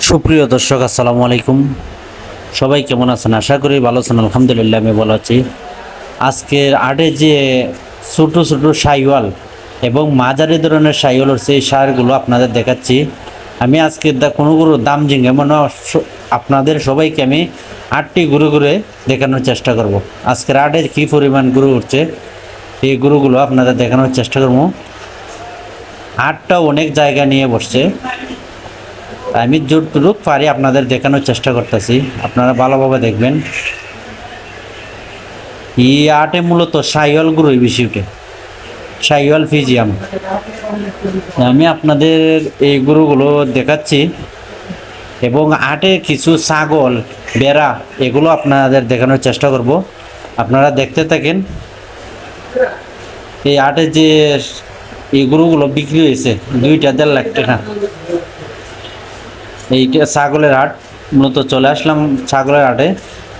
সুপ্রিয় দর্শক, আসসালামু আলাইকুম। সবাই কেমন আছেন? আশা করি ভালো আছেন। আলহামদুলিল্লাহ, আমি ভালো আছি। আজকের আটে যে ছোটো ছোটো সাইওয়াল এবং মাঝারি ধরনের সাইওয়াল হচ্ছে এই সারগুলো আপনাদের দেখাচ্ছি। আমি আজকে কোনো কোনো দাম জিঙ্গে মানে আপনাদের সবাইকে আমি আটটি ঘুরে ঘুরে দেখানোর চেষ্টা করব। আজকের আটে কী পরিমাণ গুরু উঠছে, এই গুরুগুলো আপনাদের দেখানোর চেষ্টা করব। আটটা অনেক জায়গা নিয়ে বসছে। আমি যতটুকু পারি আপনাদের দেখানোর চেষ্টা করতেছি। আপনারা ভালোভাবে দেখবেন। ই আটে মূলত সাইওয়াল গুরুই বেশি উঠে সাইওয়াল ফিজিয়াম। আমি আপনাদের এই গরুগুলো দেখাচ্ছি। এবং আটে কিছু ছাগল, বেড়া, এগুলো আপনাদের দেখানোর চেষ্টা করব। আপনারা দেখতে থাকেন। এই আটে যে এই গরুগুলো বিক্রি হয়েছে, দুইটা দেড় লাখ টাকা। এইটা ছাগলের হাট, মূলত চলে আসলাম ছাগলের হাটে।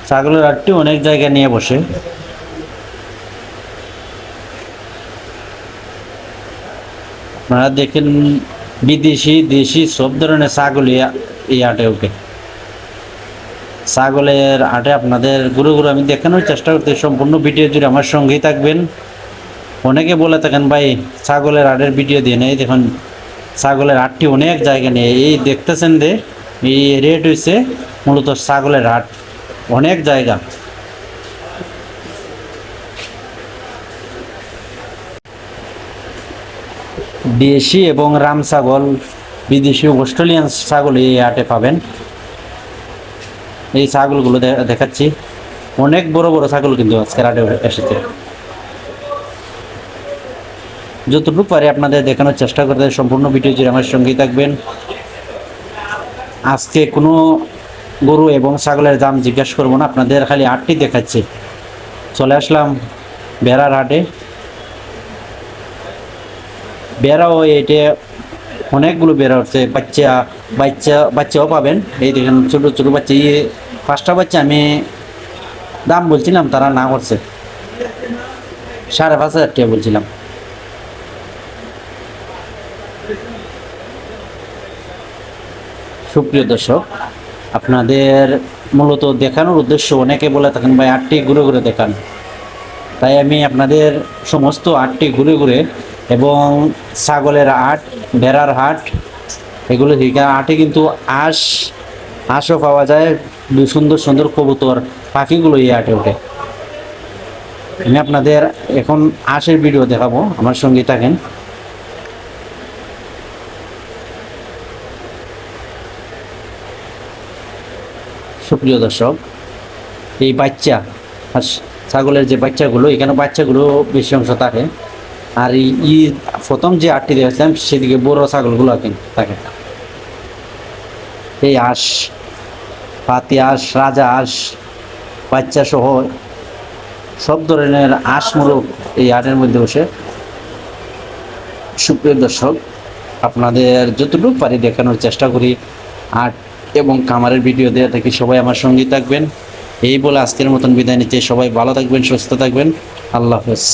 ছাগলের হাটটি অনেক জায়গায় নিয়ে বসে। আপনারা দেখেন, বিদেশি, দেশি সব ধরনের ছাগল এই- হাটে ওঠে। ছাগলের হাটে আপনাদের গুরু গুরু আমি দেখানোর চেষ্টা করতে, সম্পূর্ণ ভিডিও জুড়ে আমার সঙ্গেই থাকবেন। অনেকে বলে থাকেন, ভাই, ছাগলের হাটের ভিডিও দিয়ে নেই। দেখুন ছাগলের হাটটি অনেক জায়গা নিয়ে, এই দেখতেছেন যে, এই রেট হয়েছে মূলত ছাগলের হাট। অনেক জায়গা। দেশি এবং রাম ছাগল, বিদেশি অস্ট্রেলিয়ান ছাগল এই হাটে পাবেন। এই ছাগলগুলো দেখাচ্ছি। অনেক বড় বড় ছাগল কিন্তু আজকের হাটে এসেছে। যতটুকু পারি আপনাদের দেখানোর চেষ্টা করতে সম্পূর্ণ ভিডিও জুড়ে আমার সঙ্গেই থাকবেন। আজকে কোনো গরু এবং ছাগলের দাম জিজ্ঞাসা করব না, আপনাদের খালি আটটি দেখাচ্ছি। চলে আসলাম বেড়ার হাটে। বেড়াও এটা অনেকগুলো বেড়া উঠছে, বাচ্চা বাচ্চা, বাচ্চাও পাবেন। এই দেখেন ছোটো ছোটো বাচ্চা ইয়ে পাঁচটা বাচ্চা আমি দাম বলছিলাম, তারা না করছে। সাড়ে পাঁচ হাজার টাকা বলছিলাম। সুপ্রিয় দর্শক, আপনাদের মূলত দেখানোর উদ্দেশ্য অনেকে বলে থাকেন, ভাই, আটটি ঘুরে ঘুরে দেখান। তাই আমি আপনাদের সমস্ত আটটি ঘুরে ঘুরে এবং ছাগলের আট, ভেড়ার হাট, এগুলো থেকে আটে কিন্তু আঁশ, আঁশও পাওয়া যায় সুন্দর সুন্দর কবুতর, পাখিগুলো এই আটে ওঠে। আমি আপনাদের এখন আঁশের ভিডিও দেখাবো। আমার সঙ্গে থাকেন সুপ্রিয় দর্শক, এই বাচ্চা, আর ছাগলের যে বাচ্চাগুলো, এখানে বাচ্চাগুলো বেশি অংশ থাকে। আর এই প্রথম যে আটটি দেখেছিলাম, সেদিকে বড় ছাগলগুলো থাকে। এই আঁশ, পাতি আঁশ, রাজা আঁশ, বাচ্চা সহ সব ধরনের আঁশমূলক এই আটের মধ্যে বসে। সুপ্রিয় দর্শক, আপনাদের যতটুকু পারি দেখানোর চেষ্টা করি। আর্ট এবং কামারের ভিডিও দেওয়া থাকি সবাই আমার সঙ্গেই থাকবেন। এই বলে আজকের মতন বিদায় নিতে সবাই ভালো থাকবেন, সুস্থ থাকবেন। আল্লাহ হাফেজ।